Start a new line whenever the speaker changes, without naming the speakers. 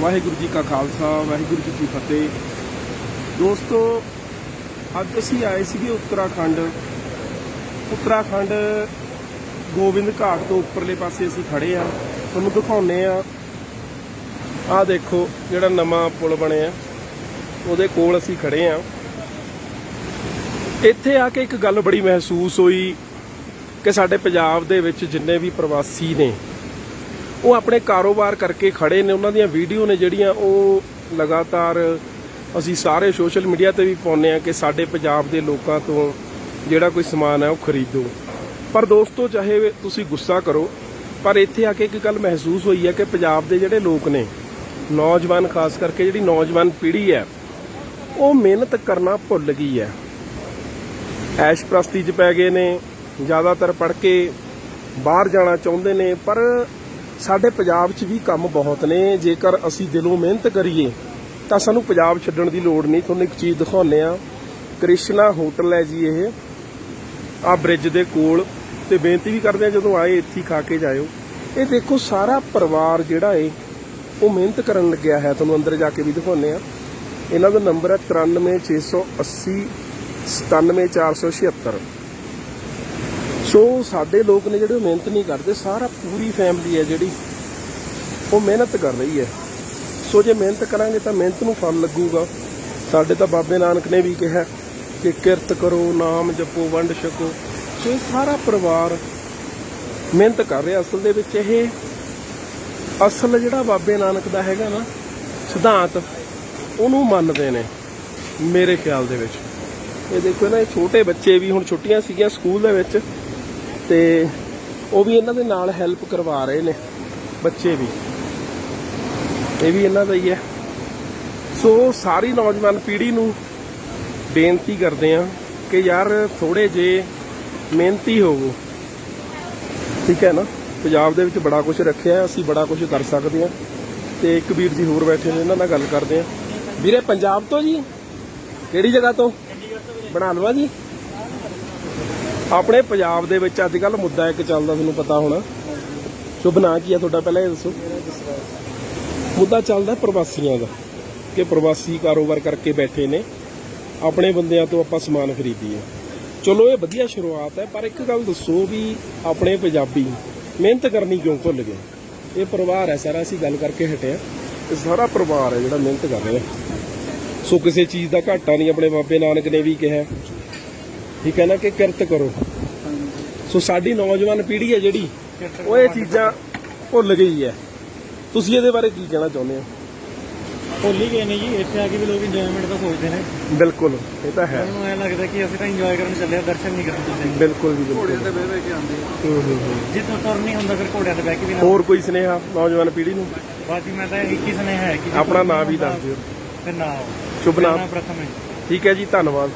ਵਾਹਿਗੁਰੂ ਜੀ ਕਾ ਖਾਲਸਾ, ਵਾਹਿਗੁਰੂ ਜੀ ਕੀ ਫਤਿਹ। ਦੋਸਤੋ, ਅੱਜ ਅਸੀਂ ਆਏ ਸੀਗੇ ਉੱਤਰਾਖੰਡ। ਉੱਤਰਾਖੰਡ ਗੋਬਿੰਦ ਘਾਟ ਤੋਂ ਉੱਪਰਲੇ ਪਾਸੇ ਅਸੀਂ ਖੜੇ ਆ ਤੁਹਾਨੂੰ ਦਿਖਾਉਨੇ ਆ ਆਹ ਦੇਖੋ, ਜਿਹੜਾ ਨਵਾਂ ਪੁਲ ਬਣਿਆ। ਉਹਦੇ ਕੋਲ ਅਸੀਂ ਖੜੇ ਆ ਇੱਥੇ ਆ ਕੇ ਇੱਕ ਗੱਲ ਬੜੀ ਮਹਿਸੂਸ ਹੋਈ ਕਿ ਸਾਡੇ ਪੰਜਾਬ ਦੇ ਵਿੱਚ ਜਿੰਨੇ ਵੀ ਪ੍ਰਵਾਸੀ ਨੇ ਉਹ ਆਪਣੇ ਕਾਰੋਬਾਰ ਕਰਕੇ ਖੜੇ ਨੇ, ਉਹਨਾਂ ਦੀਆਂ ਵੀਡੀਓ ਨੇ ਜਿਹੜੀਆਂ ਉਹ ਲਗਾਤਾਰ ਅਸੀਂ ਸਾਰੇ ਸੋਸ਼ਲ ਮੀਡੀਆ ਤੇ ਵੀ ਪਾਉਂਦੇ ਆ ਕਿ ਸਾਡੇ ਪੰਜਾਬ ਦੇ ਲੋਕਾਂ ਤੋਂ ਜਿਹੜਾ ਕੋਈ ਸਮਾਨ ਹੈ ਉਹ ਖਰੀਦੋ। ਪਰ ਦੋਸਤੋ, ਚਾਹੇ ਤੁਸੀਂ ਗੁੱਸਾ ਕਰੋ, ਪਰ ਇੱਥੇ ਆ ਕੇ ਇੱਕ ਗੱਲ ਮਹਿਸੂਸ ਹੋਈ ਹੈ ਕਿ ਪੰਜਾਬ ਦੇ ਜਿਹੜੇ ਲੋਕ ਨੇ, ਨੌਜਵਾਨ ਖਾਸ ਕਰਕੇ ਜਿਹੜੀ ਨੌਜਵਾਨ ਪੀੜ੍ਹੀ ਹੈ, ਉਹ ਮਿਹਨਤ ਕਰਨਾ ਭੁੱਲ ਗਈ ਹੈ। ਐਸ਼ ਪ੍ਰਸਤੀ 'ਚ ਪੈ ਗਏ ਨੇ, ਜ਼ਿਆਦਾਤਰ ਪੜ੍ਹ ਕੇ ਬਾਹਰ ਜਾਣਾ ਚਾਹੁੰਦੇ ਨੇ, ਪਰ ਸਾਡੇ ਪੰਜਾਬ 'ਚ ਵੀ ਕੰਮ ਬਹੁਤ ਨੇ। ਜੇਕਰ ਅਸੀਂ ਦਿਲੋਂ ਮਿਹਨਤ ਕਰੀਏ, ਤਾਂ ਸਾਨੂੰ ਪੰਜਾਬ ਛੱਡਣ ਦੀ ਲੋੜ ਨਹੀਂ। ਤੁਹਾਨੂੰ ਇੱਕ ਚੀਜ਼ ਦਿਖਾਉਂਦੇ ਆ ਕ੍ਰਿਸ਼ਨਾ ਹੋਟਲ ਹੈ ਜੀ ਇਹ। ਆ ਬ੍ਰਿਜ ਦੇ ਕੋਲ ਤੇ ਬੇਨਤੀ ਵੀ ਕਰਦੇ ਆ ਜਦੋਂ ਆਏ ਇੱਥੇ ਖਾ ਕੇ ਜਾਇਓ। ਇਹ ਦੇਖੋ, ਸਾਰਾ ਪਰਿਵਾਰ ਜਿਹੜਾ ਏ, ਉਹ ਮਿਹਨਤ ਕਰਨ ਲੱਗਿਆ ਹੈ। ਤੁਹਾਨੂੰ ਅੰਦਰ ਜਾ ਕੇ ਵੀ ਦਿਖਾਉਂਦੇ ਆ ਇਹਨਾਂ ਦਾ ਨੰਬਰ ਹੈ 93680 97476 ਸੋ ਸਾਡੇ ਲੋਕ ਨੇ ਜਿਹੜੇ ਉਹ ਮਿਹਨਤ ਨਹੀਂ ਕਰਦੇ, ਸਾਰਾ ਪੂਰੀ ਫੈਮਿਲੀ ਹੈ ਜਿਹੜੀ, ਉਹ ਮਿਹਨਤ ਕਰ ਰਹੀ ਹੈ। ਸੋ ਜੇ ਮਿਹਨਤ ਕਰਾਂਗੇ ਤਾਂ ਮਿਹਨਤ ਨੂੰ ਫਲ ਲੱਗੂਗਾ। ਸਾਡੇ ਤਾਂ ਬਾਬੇ ਨਾਨਕ ਨੇ ਵੀ ਕਿਹਾ ਕਿ ਕਿਰਤ ਕਰੋ, ਨਾਮ ਜਪੋ, ਵੰਡ ਛਕੋ। ਸੋ ਇਹ ਸਾਰਾ ਪਰਿਵਾਰ ਮਿਹਨਤ ਕਰ ਰਿਹਾ। ਅਸਲ ਦੇ ਵਿੱਚ ਇਹ ਅਸਲ ਜਿਹੜਾ ਬਾਬੇ ਨਾਨਕ ਦਾ ਹੈਗਾ ਨਾ, ਸਿਧਾਂਤ, ਉਹਨੂੰ ਮੰਨਦੇ ਨੇ, ਮੇਰੇ ਖਿਆਲ ਦੇ ਵਿੱਚ। ਇਹ ਦੇਖੋ ਨਾ, ਇਹ ਛੋਟੇ ਬੱਚੇ ਵੀ ਹੁਣ ਛੁੱਟੀਆਂ ਸੀਗੀਆਂ ਸਕੂਲ ਦੇ ਵਿੱਚ। ਤੇ ਉਹ ਵੀ ਇਹਨਾਂ ਦੇ ਨਾਲ ਹੈਲਪ ਕਰਵਾ ਰਹੇ ਨੇ, ਬੱਚੇ ਵੀ। ਇਹ ਵੀ ਇਹਨਾਂ ਦਾ ਹੀ ਹੈ। ਸੋ ਸਾਰੀ ਨੌਜਵਾਨ ਪੀੜ੍ਹੀ ਨੂੰ ਬੇਨਤੀ ਕਰਦੇ ਆ ਕਿ ਯਾਰ ਥੋੜੇ ਜੇ ਮਿਹਨਤੀ ਹੋਵੋ। ਠੀਕ ਹੈ ਨਾ? ਪੰਜਾਬ ਦੇ ਵਿੱਚ ਬੜਾ ਕੁਝ ਰੱਖਿਆ ਅਸੀਂ ਬੜਾ ਕੁਝ ਕਰ ਸਕਦੇ ਆ ਤੇ ਇੱਕ ਵੀਰ ਜੀ ਹੋਰ ਬੈਠੇ ਨੇ, ਇਹਨਾਂ ਨਾਲ ਗੱਲ ਕਰਦੇ ਆ ਵੀਰੇ, ਪੰਜਾਬ ਤੋਂ ਜੀ? ਕਿਹੜੀ ਜਗ੍ਹਾ ਤੋਂ? ਬਣਾ ਲਵਾ ਜੀ। ਆਪਣੇ ਪੰਜਾਬ ਦੇ ਵਿੱਚ ਅੱਜ ਕੱਲ ਮੁੱਦਾ ਇੱਕ ਚੱਲਦਾ, ਤੁਹਾਨੂੰ ਪਤਾ ਹੋਣਾ। ਸ਼ੁਭ ਨਾਂ ਕੀ ਆ ਤੁਹਾਡਾ? ਪਹਿਲਾਂ ਇਹ ਦੱਸੋ। ਮੁੱਦਾ ਚੱਲਦਾ ਪ੍ਰਵਾਸੀਆਂ ਦਾ, ਕਿ ਪ੍ਰਵਾਸੀ ਕਾਰੋਬਾਰ ਕਰਕੇ ਬੈਠੇ ਨੇ। ਆਪਣੇ ਬੰਦਿਆਂ ਤੋਂ ਆਪਾਂ ਸਮਾਨ ਖਰੀਦੀਏ। ਚਲੋ, ਇਹ ਵਧੀਆ ਸ਼ੁਰੂਆਤ ਹੈ, ਪਰ ਇੱਕ ਗੱਲ ਦੱਸੋ ਵੀ ਆਪਣੇ ਪੰਜਾਬੀ ਮਿਹਨਤ ਕਰਨੀ ਕਿਉਂ ਭੁੱਲ ਗਏ? ਇਹ ਪਰਿਵਾਰ ਹੈ, ਸਾਰਾ ਅਸੀਂ ਗੱਲ ਕਰਕੇ ਹਟਿਆ ਇਹ ਸਾਰਾ ਪਰਿਵਾਰ ਹੈ ਜਿਹੜਾ ਮਿਹਨਤ ਕਰ ਰਿਹਾ। ਸੋ ਕਿਸੇ ਚੀਜ਼ ਦਾ ਘਾਟਾ ਨਹੀਂ, ਆਪਣੇ ਬਾਬੇ ਨਾਨਕ ਨੇ ਵੀ ਕਿਹਾ। ਠੀਕ ਹੈ ਨਾ ਕਿ ਕਿਰਤ ਕਰੋ। ਸੋ ਸਾਡੀ ਨੌਜਵਾਨ ਪੀੜ੍ਹੀ ਹੈ ਜਿਹੜੀ ਉਹ ਇਹ ਚੀਜ਼ਾਂ ਭੁੱਲ ਗਈ ਹੈ। ਤੁਸੀਂ ਇਹਦੇ ਬਾਰੇ ਕੀ ਕਹਿਣਾ ਚਾਹੁੰਦੇ ਹੋ?
ਭੁੱਲ ਹੀ ਗਏ ਨੇ ਜੀ ਇੱਥੇ ਆ ਕੇ ਵੀ ਲੋਕ ਇੰਜੋਇਮੈਂਟ ਦਾ ਸੋਚਦੇ ਨੇ।
ਬਿਲਕੁਲ ਇਹ ਤਾਂ ਹੈ।
ਉਹਨਾਂ ਨੂੰ ਐ ਲੱਗਦਾ ਕਿ ਅਸੀਂ ਤਾਂ ਇੰਜੋਏ ਕਰਨ ਚੱਲੇ ਆ ਦਰਸ਼ਨ ਨਹੀਂ ਕਰਨ ਚੱਲੇ।
ਬਿਲਕੁਲ ਜੀ ਬਿਲਕੁਲ।
ਤੇ ਬਹਿ ਬਹਿ ਕੇ ਆਉਂਦੇ ਆ।
ਹੂੰ, ਹੂੰ, ਹੂੰ।
ਜੇ ਤੋਂ ਤੁਰ ਨਹੀਂ ਹੁੰਦਾ ਫਿਰ ਘੋੜਿਆਂ ਤੇ ਬਹਿ ਕੇ ਵੀ ਨਾ।
ਹੋਰ ਕੋਈ ਸੁਨੇਹਾ ਨੌਜਵਾਨ ਪੀੜ੍ਹੀ ਨੂੰ?
ਬਾਕੀ ਮੈਂ ਤਾਂ ਇੱਕ ਹੀ ਸੁਨੇਹਾ ਹੈ ਕਿ
ਆਪਣਾ ਨਾਮ ਵੀ ਦੱਸ ਦਿਓ।
ਫਿਰ ਨਾ।
ਸ਼ੁਭ
ਨਾਮ। ਪ੍ਰਥਮ ਹੈ।
ਠੀਕ ਹੈ ਜੀ ਧੰਨਵਾਦ।